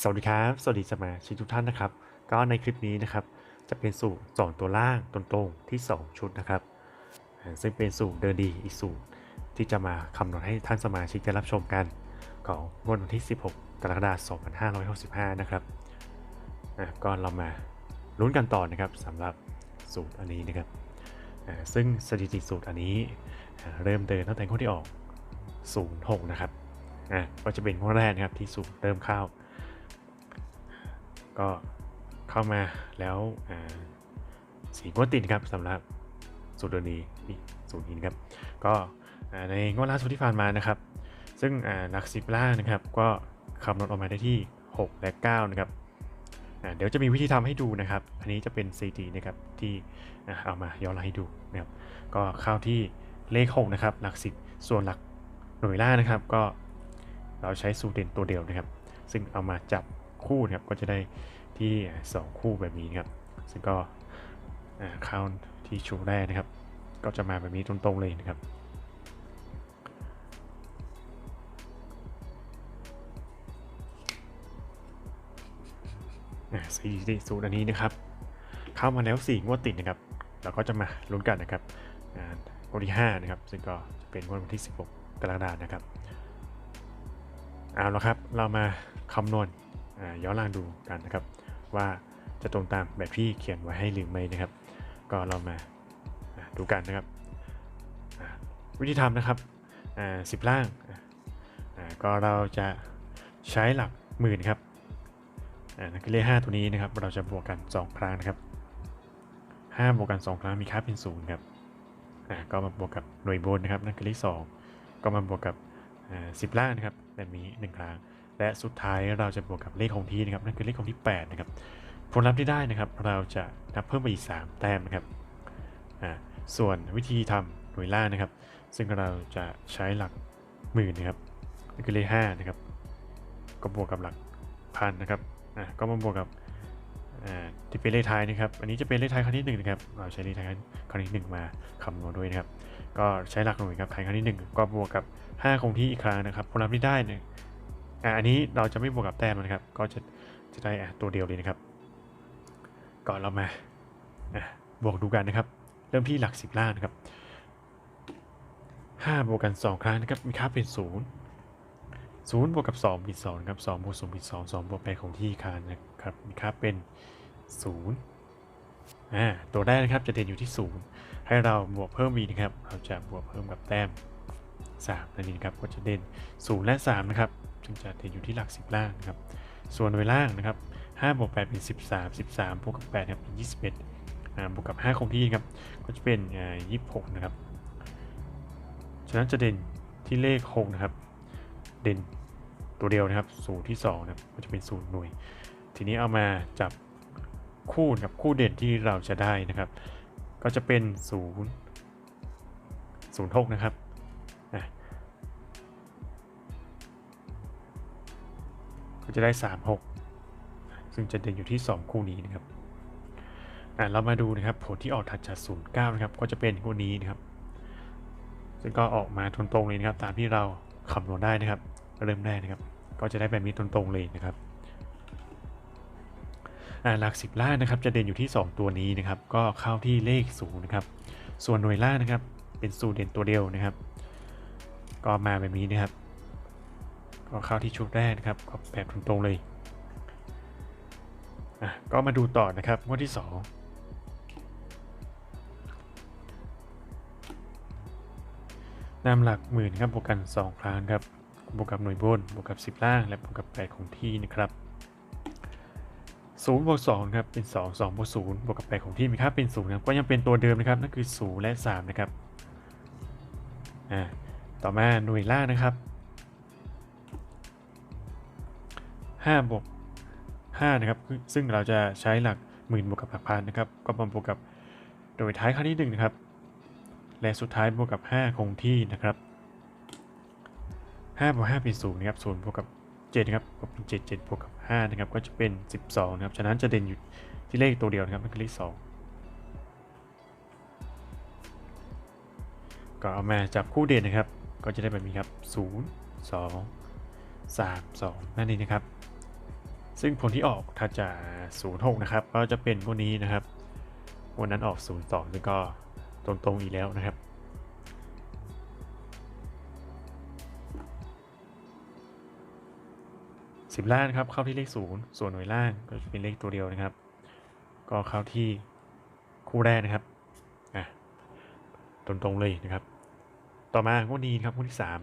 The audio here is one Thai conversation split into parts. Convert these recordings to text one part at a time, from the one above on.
สวัสดีครับ สวัสดีสมาชิกทุกท่านนะครับ ก็ในคลิปนี้นะครับ จะเป็นสูตรสอนตัวล่างตรงๆที่ 2 ชุดนะครับอ่าซึ่งเป็นสูตรเดินดีอีกสูตรที่จะมาคำนวณให้ท่านสมาชิกได้รับชมกัน ของงวดวันที่ 16 กรกฎาคม 2565 นะครับอะก็เรามาลุ้นกันต่อนะครับสำหรับสูตรอันนี้นะครับอ่าซึ่งสถิติสูตรอันนี้เริ่มเดินตั้งแต่งวดที่ออก 06 นะครับอะก็จะเป็นงวดแรกนะครับที่สูตรเริ่มเข้า ก็เข้ามาแล้วสีงวดติดครับสำหรับสูตรนี้นี่สูตรนี้ครับ ก็ในงวดล่าสุดที่ผ่านมานะครับ ซึ่งหลักสิบล่านะครับ ก็คำนวณออกมาได้ที่ 6 และ 9 นะครับเดี๋ยวจะมีวิธีทำให้ดูนะครับ อันนี้จะเป็น CD นะครับที่เอามาย้อนหลังให้ดูนะครับ ก็เข้าที่เลข 6 นะครับ หลักสิบส่วนหลักหน่วยล่านะครับ ก็เราใช้สูตรเด่นตัวเดียวนะครับ ซึ่งเอามาจับ คู่นะครับก็จะได้ที่ 2 คู่แบบนี้นะครับ ซึ่งก็อ่าเข้าที่ชูแรกนะครับ ก็จะมาแบบนี้ตรงๆเลยนะครับสีสูตรอันนี้นะครับ เข้ามาแล้ว4งวดติดนะครับเราก็จะมาลุ้นกันนะครับอ่างวดที่5นะครับ ซึ่งก็จะเป็นงวดวันที่ 16 กรกฎาคมนะครับเอาละครับ เรามาคำนวณ ย้อนล่างดูกันนะครับ ว่าจะตรงตามแบบที่เขียนไว้ให้หรือไม่นะครับ ก็เรามาดูกันนะครับ วิธีทำนะครับสิบล่างก็เราจะใช้หลักหมื่นครับนั่นคือเลข5ตัวนี้นะครับ เราจะบวกกัน 2 ครั้งนะครับ5บวกกัน 2 ครั้งมีค่าเป็นศูนย์ครับก็มาบวกกับหน่วยบนนะครับ นั่นคือเลข2ก็มาบวกกับสิบล่างนะครับแบบนี้หนึ่งครั้ง และสุดท้ายเราจะบวกกับเลขคงที่นะครับนั่นคือเลขคงที่ 8 นะครับ ผลลัพธ์ที่ได้นะครับ เราจะนับเพิ่มไปอีก 3 แต้มนะครับอ่าส่วนวิธีทำหน่วยล่านะครับ ซึ่งเราจะใช้หลักหมื่นนะครับนั่นคือเลข5นะครับ ก็บวกกับหลักพันนะครับอ่าก็มาบวกกับอ่าที่เป็นเลขท้ายนะครับ อันนี้จะเป็นเลขท้ายครั้งที่หนึ่งนะครับ เราใช้เลขท้ายครั้งที่หนึ่งมาคำนวณด้วยนะครับ ก็ใช้หลักหน่วยครับขายครั้งที่หนึ่งก็บวกกับ 5 คงที่อีกครั้งนะครับ ผลลัพธ์ที่ได้เนี่ย อะอันนี้เราจะไม่บวกกับแต้มนะครับ ก็จะจะได้อะตัวเดียวเลยนะครับ ก่อนเรามาอะบวกดูกันนะครับ เริ่มที่หลัก 10 ล่างนะครับ 5 บวกกัน 2 ครั้งนะครับ มีค่าเป็น 0 0 บวกกับ 2 เป็น2นะครับ 2 บวก0เป็น2 2 บวก8คงที่ครั้งนะครับ มีค่าเป็น 0 อ่า ตัวแรกนะครับจะเด่นอยู่ที่ 0 ให้เราบวกเพิ่มอีกนะครับ เราจะบวกเพิ่มกับแต้ม3นั่นเองครับ ก็จะเด่น 0 และ 3 นะครับ ซึ่งจะเด่นอยู่ที่หลัก 10 ล่างนะครับ ส่วนโดยล่างนะครับ5บวก8เป็น 13 13บวกกับ8ครับเป็น 21อ่าบวกกับ 5 คงที่ครับก็จะเป็นอ่า26 นะครับ ฉะนั้นจะเด่นที่เลข 6 นะครับ เด่นตัวเดียวนะครับสูตรที่2นะครับก็จะเป็นสูตรหน่วย ทีนี้เอามาจับคู่กับคู่เด่นที่เราจะได้นะครับ ก็จะเป็น 0 0 6 นะครับ จะได้ 3 6 ซึ่งจะเด่นอยู่ที่ 2 คู่นี้นะครับอะเรามาดูนะครับผลที่ออกถัดจาก0 9นะครับก็จะเป็นคู่นี้นะครับ ซึ่งก็ออกมาตรงๆเลยนะครับ ตามที่เราคำนวณได้นะครับ เริ่มแรกนะครับ ก็จะได้แบบนี้ตรงๆเลยนะครับอ่าหลัก 10 ล่างนะครับจะเด่นอยู่ที่ 2 ตัวนี้นะครับ ก็เข้าที่เลข0นะครับ ส่วนหน่วยล่างนะครับ เป็นสูตรเด่นตัวเดียวนะครับ ก็มาแบบนี้นะครับ ก็เข้าที่ชุดแรกนะครับก็แบบตรงๆเลยอะก็มาดูต่อนะครับงวดที่ 2นำหลักหมื่นครับบวกกัน 2 ครั้งครับบวกกับหน่วยบนบวกกับ 10 ล่าง และบวกกับ 8 ของที่นะครับ0บวก2ครับเป็น 2 2บวก0บวกกับ8ของที่มีค่าเป็น0ครับก็ยังเป็นตัวเดิมนะครับนั่นคือ 0 และ 3 นะครับอ่าต่อมาหน่วยล่างนะครับ 5บวก5นะครับซึ่งเราจะใช้หลักหมื่นบวกกับหลักพันนะครับก็มาบวกกับโดยท้ายครั้งที่1นะครับและสุดท้ายบวกกับ 5 คงที่นะครับ5บวก5เป็น0นะครับ0บวกกับ7นะครับก็เป็น7 7บวกกับ5นะครับก็จะเป็น 12นะครับฉะนั้นจะเด่นอยู่ที่เลขตัวเดียวนะครับนั่นคือเลข2ก็เอามาจับคู่เด่นนะครับ ก็จะได้แบบนี้ครับ 0 2 3 2 นั่นเองนะครับ ซึ่งผลที่ออกถ้าจะ 06 นะครับ ก็จะเป็นงวดนี้นะครับ วันนั้นออก 02 ซึ่งก็ตรงๆอีกแล้วนะครับ สิบล่างนครับเข้าที่เลขศูนย์ส่วนหน่วยล่างก็จะเป็นเลขตัวเดียวนะครับ ก็เข้าที่คู่แรกนะครับอะตรงๆเลยนะครับ ต่อมางวดนี้ครับงวดที่สาม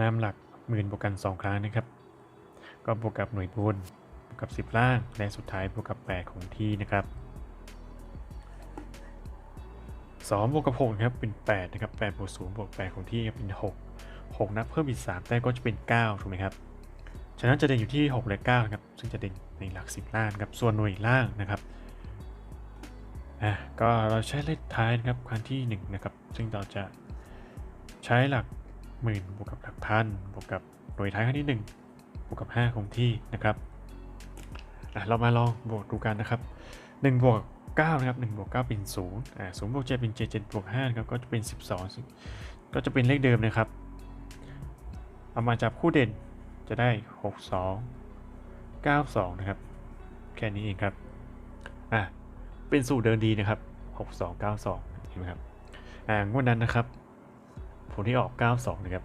นำหลักหมื่นบวกกันสองครั้งนะครับ ก็บวกกับหน่วยบนบวกกับสิบล่าง และสุดท้ายบวกกับแปดของที่นะครับสองบวกกับหกครับเป็นแปดนะครับแปดบวกศูนย์บวกแปดของที่เป็นหกหกนับเพิ่มอีกสามแต้มก็จะเป็นเก้าถูกไหมครับ ฉะนั้นจะเด่นอยู่ที่ 6 และ 9 ครับ ซึ่งจะเด่นในหลัก 10 ล่างครับ ส่วนหน่วยล่างนะครับอะก็เราใช้เลขท้ายนะครับครั้งที่ 1 นะครับ ซึ่งเราจะใช้หลักหมื่นบวกกับหลักพันบวกกับหน่วยท้ายครั้งที่ 1 บวกกับ 5 คงที่นะครับเรามาลองบวกดูกันนะครับ1บวก9นะครับ1บวก9เป็น0อ่า0บวก7เป็น7 7บวก5นะครับก็จะเป็น 12ซึ่งก็จะเป็นเลขเดิมนะครับ เอามาจับคู่เด่นจะได้ 62 92 นะครับ แค่นี้เองครับอะเป็นสูตรเดินดีนะครับ 62 92 เห็นไหมครับอ่างวดนั้นนะครับผลที่ออก 92 นะครับ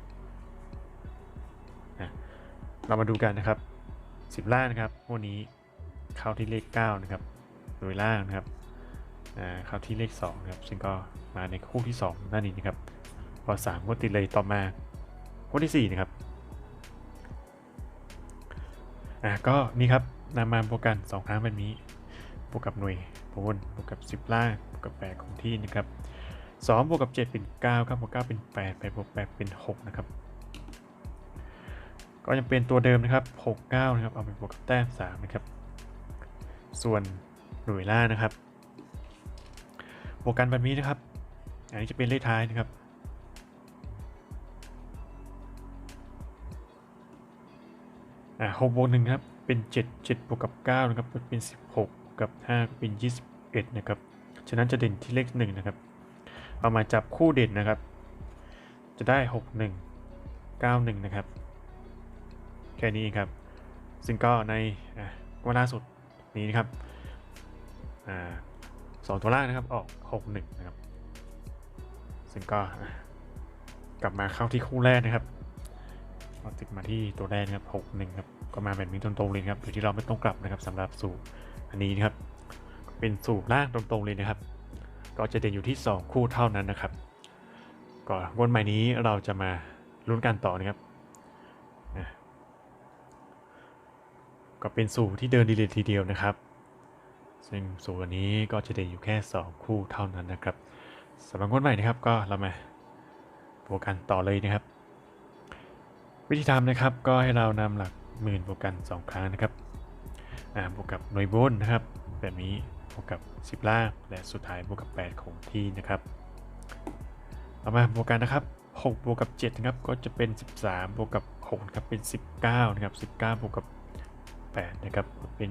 เรามาดูกันนะครับ 10 ล่างนะครับงวดนี้เข้าที่เลข 9 นะครับ โดยล่างนะครับเข้าที่เลข2นะครับ ซึ่งก็มาในคู่ที่2นั่นเองนะครับ พอ3งวดติดเลยต่อมางวดที่4นะครับอะก็นี่ครับนำมาบวกกัน 2 ครั้งแบบนี้บวกกับหน่วยบนบวกกับ 10 ล่างบวกกับ8ของที่นะครับ2บวกกับ 7 เป็น 9 ครับบวก9เป็น 8 8บวก8เป็น 6 นะครับ ก็ยังเป็นตัวเดิมนะครับ 6 9 นะครับ เอาไปบวกกับแต้ม 3 นะครับ ส่วนหน่วยล่านะครับ บวกกันแบบนี้นะครับ อันนี้จะเป็นเลขท้ายนะครับ อ่าหกบวกหนึ่งครับ เป็นเจ็ดเจ็ดบวกกับเก้านะครับ เป็นสิบหกกับห้าเป็นยี่สิบเอ็ดนะครับ ฉะนั้นจะเด่นที่เลขหนึ่งนะครับ เอามาจับคู่เด่นนะครับ จะได้หกหนึ่งเก้าหนึ่งนะครับ แค่นี้เองครับ ซึ่งก็ในวันล่าสุดนี้นะครับอสองตัวล่างนะครับออกหกหนึ่งนะครับ ซึ่งก็กลับมาเข้าที่คู่แรกนะครับเราติดมาที่ตัวแรกนะครับ 6 1 ครับ ก็มาแบบนี้ตรงๆเลยครับโดยที่เราไม่ต้องกลับนะครับสำหรับสูตรอันนี้นะครับ เป็นสูตรล่างตรงๆเลยนะครับ ก็จะเด่นอยู่ที่ 2 คู่เท่านั้นนะครับ ก็วนใหม่นี้เราจะมาลุ้นกันต่อนะครับอะ ก็เป็นสูตรที่เดินดีเลยทีเดียวนะครับ ซึ่งสูตรอันนี้ก็จะเด่นอยู่แค่ 2 คู่เท่านั้นนะครับสำหรับวนใหม่นะครับก็เรามาโปรกันต่อเลยนะครับ วิธีทำนะครับก็ให้เรานำหลักหมื่นบวกกัน 2 ครั้งนะครับอ่าบวกกับหน่วยบนนะครับแบบนี้บวกกับ 10 ล่างและสุดท้ายบวกกับ 8 ของที่นะครับเอามาบวกกันนะครับ6บวกกับ7นะครับก็จะเป็น 13บวกกับ6ครับเป็น 19นะครับ19บวกกับ 8 นะครับ เป็น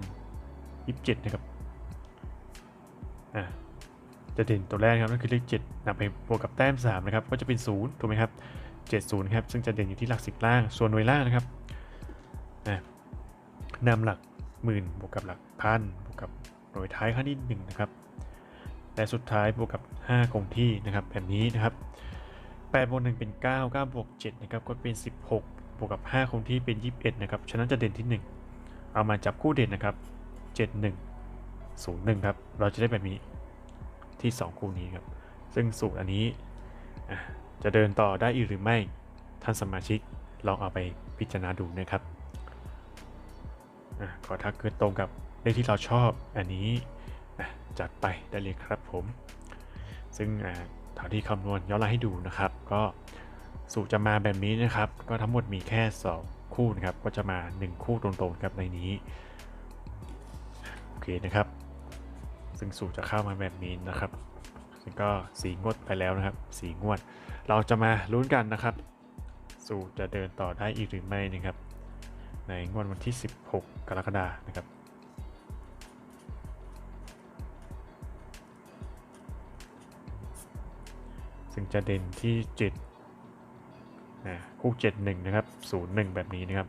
27 นะครับ อ่าจะเด่นตัวแรกครับนั่นคือเลข7นำไปบวกกับแต้ม3นะครับ ก็จะเป็น 0 ถูกไหมครับ 70 ครับ ซึ่งจะเด่นอยู่ที่หลัก 10 ล่าง ส่วนหน่วยล่างนะครับนำหลักหมื่นบวกกับหลักพันบวกกับหน่วยท้ายขั้นที่1นะครับและสุดท้ายบวกกับ 5 คงที่นะครับ แบบนี้นะครับ8บวก1เป็น 9 9บวก7นะครับก็เป็น 16 บวกกับ 5 คงที่เป็น 21 นะครับ ฉะนั้นจะเด่นที่ 1 เอามาจับคู่เด่นนะครับ 71 01 ครับ เราจะได้แบบนี้ที่ 2 คู่นี้ครับ ซึ่งสูตรอันนี้จะเดินต่อได้อีกหรือไม่ ท่านสมาชิกลองเอาไปพิจารณาดูนะครับอะก็ถ้าเกิดตรงกับเลขที่เราชอบอันนี้จัดไปได้เลยครับผม ซึ่งเท่าที่คำนวณย้อนหลังให้ดูนะครับ ก็สูตรจะมาแบบนี้นะครับ ก็ทั้งหมดมีแค่ 2 คู่นะครับก็จะมา 1 คู่ตรงๆครับในนี้โอเคนะครับ ซึ่งสูตรจะเข้ามาแบบนี้นะครับซึ่งก็สีงวดไปแล้วนะครับสีงวด เราจะมาลุ้นกันนะครับ สูตรจะเดินต่อได้อีกหรือไม่นะครับ ในงวดวันที่ 16 กรกฎานะครับซึ่งจะเด่นที่ 7 คู่เจ็ดหนึ่งนะครับศูนย์หนึ่งแบบนี้นะครับ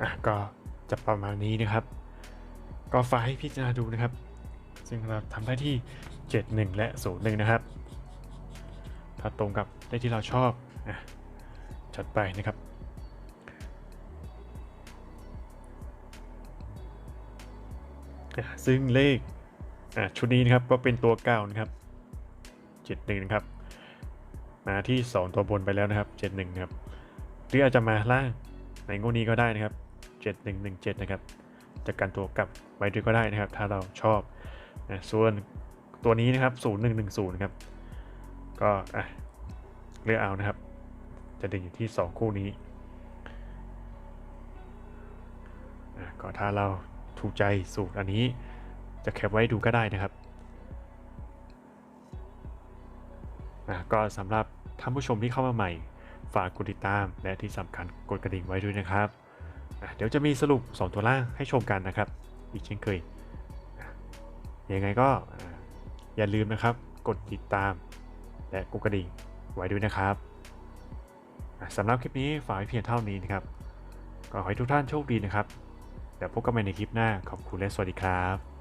อะก็จะประมาณนี้นะครับ ก็ฝากให้พิจารณาดูนะครับ ซึ่งเราทำได้ที่ 71 และ 01 นะครับ ถ้าตรงกับเลขที่เราชอบอะจัดไปนะครับซึ่งเลขชุดนี้นะครับก็เป็นตัวเก้านะครับ71นะครับ มาที่ 2 ตัวบนไปแล้วนะครับ71นะครับหรืออาจจะมาล่างในงวดนี้ก็ได้นะครับ 7117 นะครับ จากการตัวกลับไว้ด้วยก็ได้นะครับ ถ้าเราชอบนะส่วนตัวนี้นะครับ 0110นะครับ ก็อะเลือกเอานะครับ จะดึงอยู่ที่ 2 คู่นี้อะก็ถ้าเราถูกใจสูตรอันนี้จะแคปไว้ดูก็ได้นะครับอะก็สำหรับท่านผู้ชมที่เข้ามาใหม่ ฝากกดติดตามและที่สำคัญกดกระดิ่งไว้ด้วยนะครับ เดี๋ยวจะมีสรุป 2 ตัวล่างให้ชมกันนะครับ อีกเช่นเคย ยังไงก็อย่าลืมนะครับ กดติดตาม และกดกระดิ่งไว้ด้วยนะครับสำหรับคลิปนี้ฝากเพียงเท่านี้นะครับก็ขอให้ทุกท่านโชคดีนะครับเดี๋ยวพบกันใหม่ในคลิปหน้าขอบคุณและสวัสดีครับ